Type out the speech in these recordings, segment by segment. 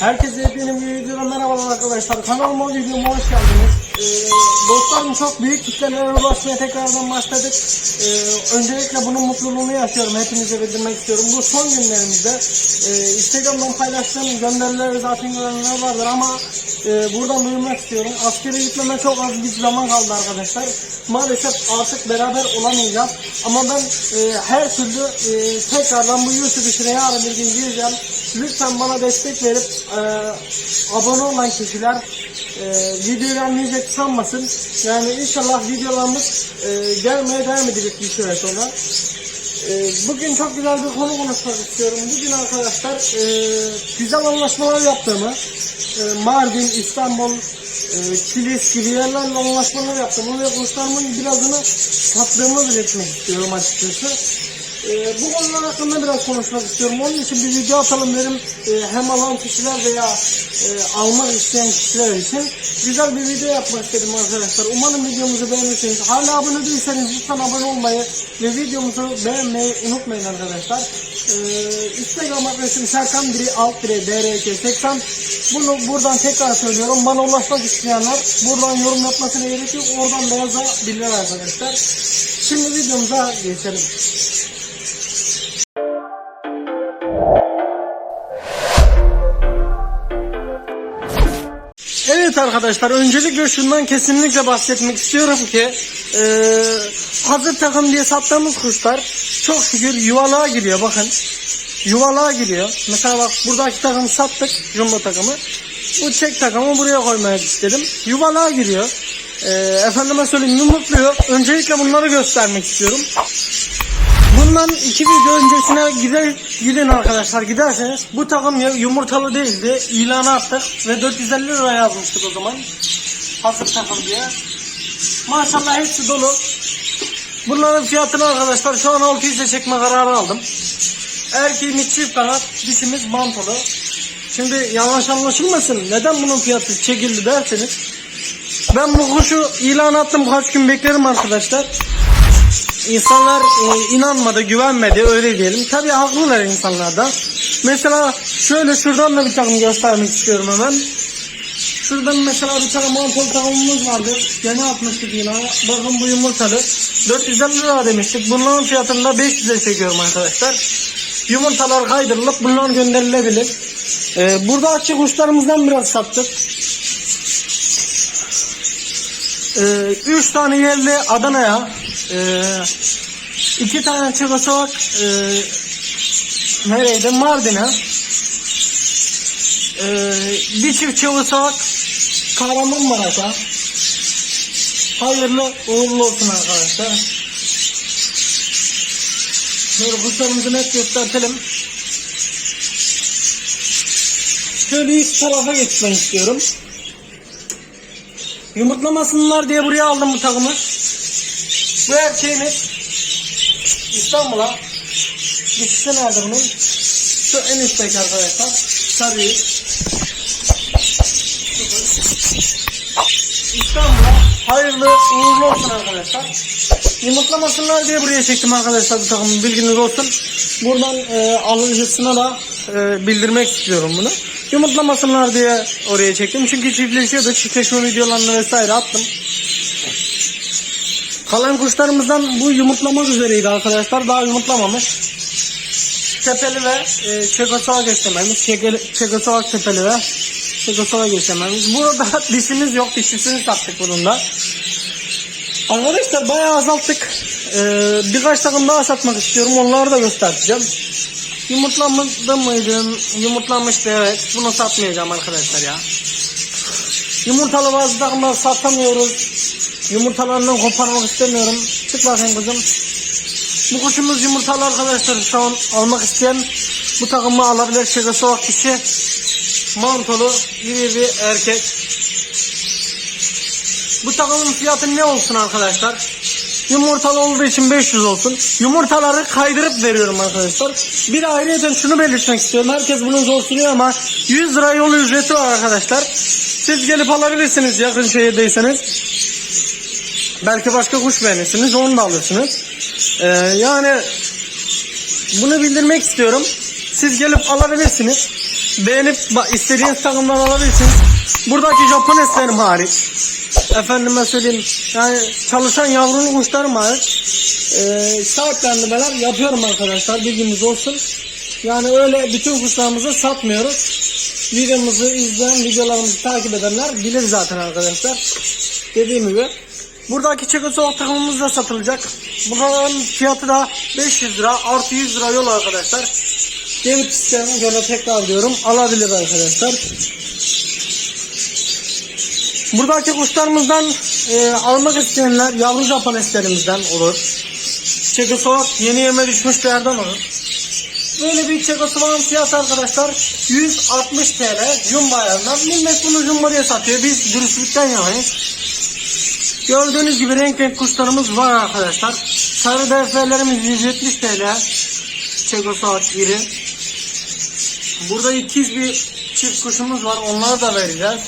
Herkese yepyeni bir videodan merhabalar arkadaşlar. Kanalıma videoma hoş geldiniz. Ee, dostlarım çok büyük kitlelere ulaşmaya tekrardan başladık. Ee, öncelikle bunun mutluluğunu yaşıyorum. Hepinize bildirmek istiyorum. Bu son günlerimizde e, Instagram'dan paylaştığım gönderileri zaten görenler vardır ama e, buradan duyurmak istiyorum. Askere gitmeme çok az bir zaman kaldı arkadaşlar. Maalesef artık beraber olamayacağız. Ama ben e, her türlü e, tekrardan bu YouTube işine yarın bir gün gireceğim. Lütfen bana destek verip e, abone olan kişiler e, videoyu anlayacak sanmasın. Yani inşallah videolarımız e, gelmeye devam edecek bir süre sonra. E, bugün çok güzel bir konu konuşmak istiyorum. Bugün arkadaşlar e, güzel anlaşmalar yaptığımı, e, Mardin, İstanbul, e, Kilis gibi yerlerle anlaşmalar yaptığımı ve kuşlarımın birazını sattığımı belirtmek istiyorum açıkçası. Ee, bu konular hakkında biraz konuşmak istiyorum. Onun için bir video atalım derim. Ee, hem alan kişiler veya e, almak isteyen kişiler için güzel bir video yapmak istedim arkadaşlar. Umarım videomuzu beğenirsiniz. Hala abone değilseniz lütfen abone olmayı ve videomuzu beğenmeyi unutmayın arkadaşlar. Ee, Instagram adresim Serkan Biri alt bire DRK 80. Bunu buradan tekrar söylüyorum. Bana ulaşmak isteyenler buradan yorum yapmasına gerek yok. Oradan da yazabilirler arkadaşlar. Şimdi videomuza geçelim. Arkadaşlar öncelikle şundan kesinlikle bahsetmek istiyorum ki e, hazır takım diye sattığımız kuşlar çok şükür yuvalığa giriyor bakın. Yuvalığa giriyor. Mesela bak buradaki takımı sattık jumbo takımı. Bu çek takımı buraya koymaya istedim. Yuvalığa giriyor. E, efendime söyleyeyim yumurtluyor. Öncelikle bunları göstermek istiyorum. Bundan iki video öncesine gider, gidin arkadaşlar giderseniz bu takım yumurtalı değildi. İlana attık ve 450 lira yazmıştık o zaman. Hazır takım diye. Maşallah hepsi dolu. Bunların fiyatını arkadaşlar şu an 600'e çekme kararı aldım. Erkeğimiz çift kanat, dişimiz mantolu. Şimdi yanlış anlaşılmasın. Neden bunun fiyatı çekildi derseniz. Ben bu kuşu ilan attım kaç gün beklerim arkadaşlar. İnsanlar e, inanmadı, güvenmedi öyle diyelim. Tabii haklılar insanlar da. Mesela şöyle şuradan da takım göstermek istiyorum hemen. Şuradan mesela bir tane mantol takımımız vardı. Gene atmıştık yine. Bakın bu yumurtalı. 450 lira demiştik. Bunların fiyatını da 500'e çekiyorum arkadaşlar. Yumurtalar kaydırılıp bunlar gönderilebilir. Ee, burada açık kuşlarımızdan biraz sattık. Ee, üç tane yerli Adana'ya, ee, iki tane Çekoslovak, ee, nereydi? Mardin'e, ee, bir çift Çekoslovak Kahramanmaraş'a. Hayırlı uğurlu olsun arkadaşlar. Şöyle kuşlarımızı net göstertelim. Şöyle üst tarafa geçmek istiyorum. Yumurtlamasınlar diye buraya aldım bu takımı. Bu erkeğimiz İstanbul'a. Dişisi nerede bunun? Şu en üstteki arkadaşlar. Sarıyı. İstanbul'a hayırlı uğurlu olsun arkadaşlar. Yumurtlamasınlar diye buraya çektim arkadaşlar bu takımı bilginiz olsun. Buradan e, alıcısına da e, bildirmek istiyorum bunu. Yumurtlamasınlar diye oraya çektim. Çünkü çiftleşiyordu. Çiftleşme videolarını vesaire attım. Kalan kuşlarımızdan bu yumurtlamak üzereydi arkadaşlar. Daha yumurtlamamış. Tepeli ve e, Çekoslovak geçlememiz. Çeke- Çekoslovak tepeli ve Çekoslovak geçlememiz. Burada dişimiz yok. Dişisini sattık bunun da. Arkadaşlar bayağı azalttık. Ee, birkaç takım daha satmak istiyorum. Onları da göstereceğim. Yumurtlanmadı mıydı? Yumurtlanmıştı evet. Bunu satmayacağım arkadaşlar ya. Yumurtalı bazı takımlar satamıyoruz. Yumurtalarından koparmak istemiyorum. Çık bakayım kızım. Bu kuşumuz yumurtalı arkadaşlar. Şu an almak isteyen bu takımı alabilir. Çekoslovak kişi. Mantolu, iri bir erkek. Bu takımın fiyatı ne olsun arkadaşlar? Yumurtalı olduğu için 500 olsun. Yumurtaları kaydırıp veriyorum arkadaşlar. Bir ayrıca şunu belirtmek istiyorum. Herkes bunu zor sürüyor ama 100 lira yol ücreti var arkadaşlar. Siz gelip alabilirsiniz yakın şehirdeyseniz. Belki başka kuş beğenirsiniz onu da alırsınız. Ee, yani bunu bildirmek istiyorum. Siz gelip alabilirsiniz. Beğenip istediğiniz takımdan alabilirsiniz. Buradaki Japon eslerim hariç. Efendime söyleyeyim. Yani çalışan yavrulu kuşlarım hariç. Ee, sahiplendirmeler yapıyorum arkadaşlar. Bilginiz olsun. Yani öyle bütün kuşlarımızı satmıyoruz. Videomuzu izleyen, videolarımızı takip edenler bilir zaten arkadaşlar. Dediğim gibi. Buradaki Çekoslovak takımımız da satılacak. Bunların fiyatı da 500 lira artı 100 lira yol arkadaşlar. Gelip isteyen gene tekrar diyorum alabilir arkadaşlar. Buradaki kuşlarımızdan e, almak isteyenler yavru japoneslerimizden olur. Çekoslovak yeni yeme düşmüş bir yerden olur. Böyle bir Çekoslovak'ın fiyatı arkadaşlar 160 TL jumbo ayarından. Millet bunu jumbo diye satıyor. Biz dürüstlükten yanayız. Gördüğünüz gibi renk renk kuşlarımız var arkadaşlar. Sarı defterlerimiz 170 TL. Çekoslovak iri. Burada ikiz bir çift kuşumuz var. Onları da vereceğiz.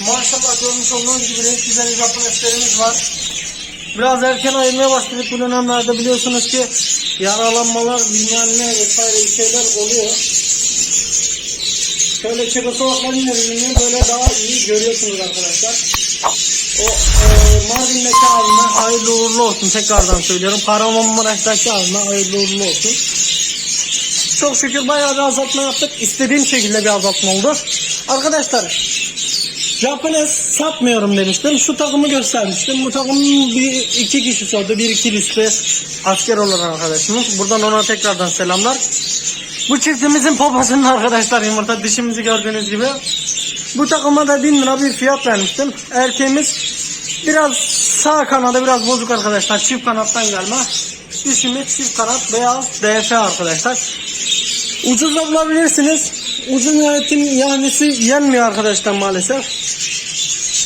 Maşallah görmüş olduğunuz gibi renk güzel Japon eslerimiz var. Biraz erken ayırmaya başladık bu dönemlerde biliyorsunuz ki yaralanmalar bilmem ne vesaire bir şeyler oluyor. Şöyle Çekoslovakların ürününü böyle daha iyi görüyorsunuz arkadaşlar. O e, Mardin'deki abime hayırlı uğurlu olsun tekrardan söylüyorum. Kahramanmaraş'taki abime hayırlı uğurlu olsun. Çok şükür bayağı bir azaltma yaptık. İstediğim şekilde bir azaltma oldu. Arkadaşlar Japones satmıyorum demiştim. Şu takımı göstermiştim. Bu takımın bir iki kişi sordu. Bir iki liste asker olan arkadaşımız. Buradan ona tekrardan selamlar. Bu çiftimizin poposunun arkadaşlar yumurta dişimizi gördüğünüz gibi. Bu takıma da 1000 lira bir fiyat vermiştim. Erkeğimiz biraz sağ kanadı biraz bozuk arkadaşlar. Çift kanattan gelme. Dişimiz çift kanat beyaz DF arkadaşlar. Ucuz bulabilirsiniz. Ucuz nihayetin yanisi yenmiyor arkadaşlar maalesef.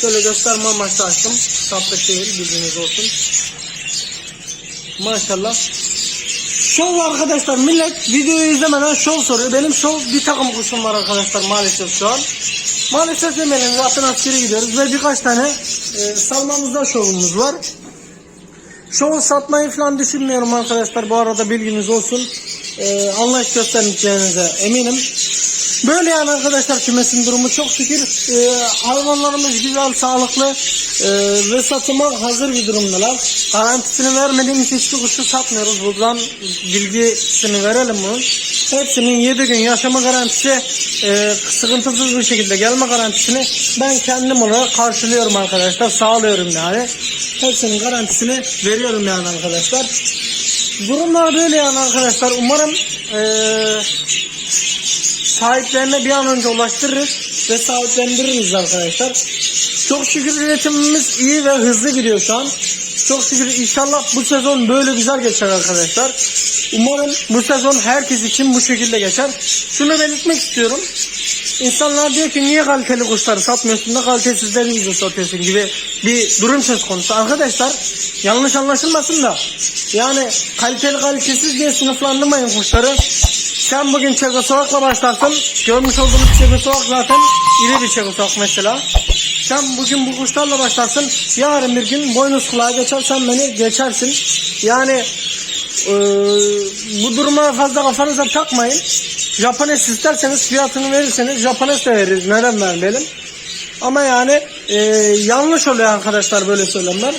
Şöyle gösterme amaçlı açtım. Satlık değil bilginiz olsun. Maşallah. Şov arkadaşlar millet videoyu izlemeden şov soruyor. Benim şov bir takım kuşum var arkadaşlar maalesef şu an. Maalesef demeyelim zaten askeri gidiyoruz ve birkaç tane e, salmamızda şovumuz var. Şovu satmayı falan düşünmüyorum arkadaşlar. Bu arada bilginiz olsun. Ee, anlayış göstereceğinize eminim. Böyle yani arkadaşlar kümesin durumu çok şükür. Ee, hayvanlarımız güzel, sağlıklı ee, ve satıma hazır bir durumdalar. Garantisini vermediğimiz hiçbir kuşu satmıyoruz. Buradan bilgisini verelim bunun. Hepsinin 7 gün yaşama garantisi ee, sıkıntısız bir şekilde gelme garantisini ben kendim olarak karşılıyorum arkadaşlar. Sağlıyorum yani. Hepsinin garantisini veriyorum yani arkadaşlar. Durumlar böyle yani arkadaşlar. Umarım eee sahiplerine bir an önce ulaştırırız ve sahiplendiririz arkadaşlar. Çok şükür üretimimiz iyi ve hızlı gidiyor şu an. Çok şükür inşallah bu sezon böyle güzel geçer arkadaşlar. Umarım bu sezon herkes için bu şekilde geçer. Şunu belirtmek istiyorum. İnsanlar diyor ki niye kaliteli kuşları satmıyorsun da kalitesizleri bize satıyorsun gibi bir durum söz konusu. Arkadaşlar yanlış anlaşılmasın da yani kaliteli kalitesiz diye sınıflandırmayın kuşları. Sen bugün Çekoslovak'la başlarsın. Görmüş olduğunuz Çekoslovak zaten iri bir Çekoslovak mesela. Sen bugün bu kuşlarla başlarsın. Yarın bir gün boynuz kulağa geçer sen beni geçersin. Yani ee, bu duruma fazla kafanıza takmayın. Japones isterseniz fiyatını verirseniz Japones de veririz. Neden vermeyelim? Ama yani e, yanlış oluyor arkadaşlar böyle söylemler.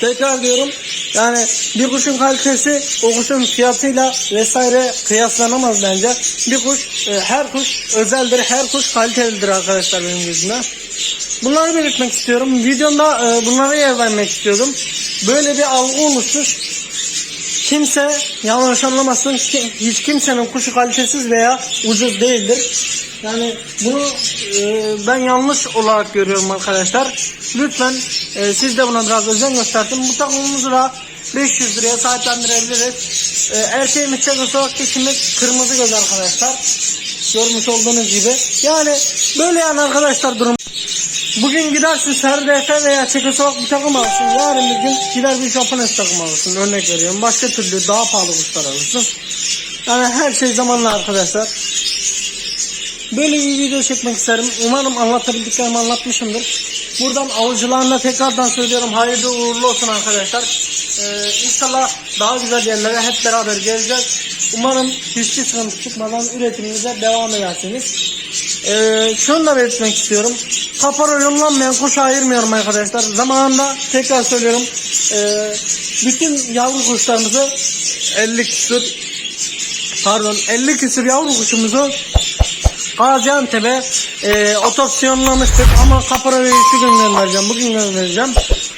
Tekrar diyorum yani bir kuşun kalitesi o kuşun fiyatıyla vesaire kıyaslanamaz bence. Bir kuş e, her kuş özeldir, her kuş kalitelidir arkadaşlar benim gözümde. Bunları belirtmek istiyorum. Videomda e, bunlara yer vermek istiyordum. Böyle bir algı oluşmuş. Kimse yanlış anlamasın ki hiç kimsenin kuşu kalitesiz veya ucuz değildir. Yani bunu e, ben yanlış olarak görüyorum arkadaşlar. Lütfen e, siz de buna biraz özen göstersin. Bu takımımızı da 500 liraya sahiplendirebiliriz. E, erkeğimiz Çekoslovak dişimiz kırmızı göz arkadaşlar. Görmüş olduğunuz gibi. Yani böyle yani arkadaşlar durum. Bugün gidersin SRDF veya Çekoslovak bir takım alırsın. Yarın bir gün gider bir Japones takım alırsın. Örnek veriyorum. Başka türlü daha pahalı kuşlar alırsın. Yani her şey zamanla arkadaşlar. Böyle bir video çekmek isterim. Umarım anlatabildiklerimi anlatmışımdır. Buradan avucularına tekrardan söylüyorum. Hayırlı uğurlu olsun arkadaşlar. Ee, inşallah daha güzel yerlere hep beraber geleceğiz. Umarım hiçbir sıkıntı çıkmadan üretimimize devam edersiniz. Ee, şunu da belirtmek istiyorum. Kapora yollanmayan kuş ayırmıyorum arkadaşlar. Zamanında tekrar söylüyorum. ee, bütün yavru kuşlarımızı 50 küsür pardon 50 küsür yavru kuşumuzu Gaziantep'e e, otopsiyonlamıştık ama kaporayı şu gün göndereceğim, bugün göndereceğim.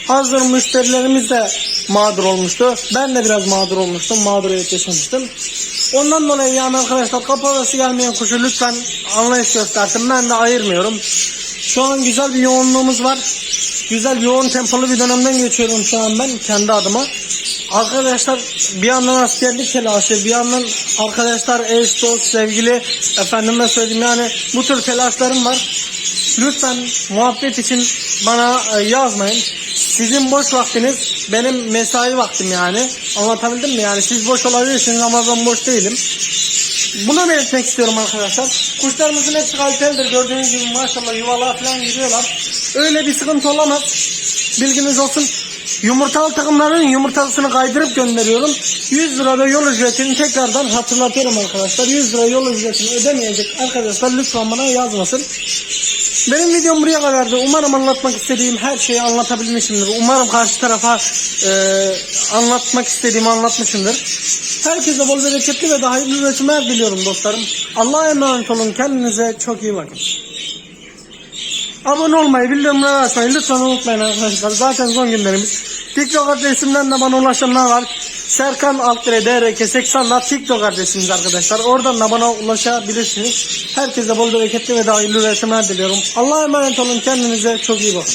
Hazır müşterilerimiz de mağdur olmuştu. Ben de biraz mağdur olmuştum, mağduriyet yaşamıştım. Ondan dolayı yani arkadaşlar kaporası gelmeyen kuşu lütfen anlayış göstersin. Ben de ayırmıyorum. Şu an güzel bir yoğunluğumuz var. Güzel yoğun tempolu bir dönemden geçiyorum şu an ben kendi adıma. Arkadaşlar bir yandan askerlik telaşı, bir yandan arkadaşlar eş, dost, sevgili efendime söyleyeyim yani bu tür telaşlarım var. Lütfen muhabbet için bana e, yazmayın. Sizin boş vaktiniz benim mesai vaktim yani. Anlatabildim mi? Yani siz boş olabilirsiniz ama ben boş değilim. Bunu belirtmek istiyorum arkadaşlar. Kuşlarımızın hepsi kalitelidir. Gördüğünüz gibi maşallah yuvalığa falan giriyorlar. Öyle bir sıkıntı olamaz. Bilginiz olsun. Yumurtalı takımların yumurtasını kaydırıp gönderiyorum. 100 lira da yol ücretini tekrardan hatırlatıyorum arkadaşlar. 100 lira yol ücretini ödemeyecek arkadaşlar lütfen bana yazmasın. Benim videom buraya kadardı. Umarım anlatmak istediğim her şeyi anlatabilmişimdir. Umarım karşı tarafa e, anlatmak istediğimi anlatmışımdır. Herkese bol bereketli ve daha hayırlı üretimler diliyorum dostlarım. Allah'a emanet olun. Kendinize çok iyi bakın. Abone olmayı, bildirimleri açmayı lütfen unutmayın arkadaşlar. Zaten son günlerimiz. TikTok adresimden de bana ulaşanlar var. Serkan Altre DRK 80 TikTok adresimiz arkadaşlar. Oradan da bana ulaşabilirsiniz. Herkese bol bereketli ve hayırlı üretimler diliyorum. Allah'a emanet olun. Kendinize çok iyi bakın.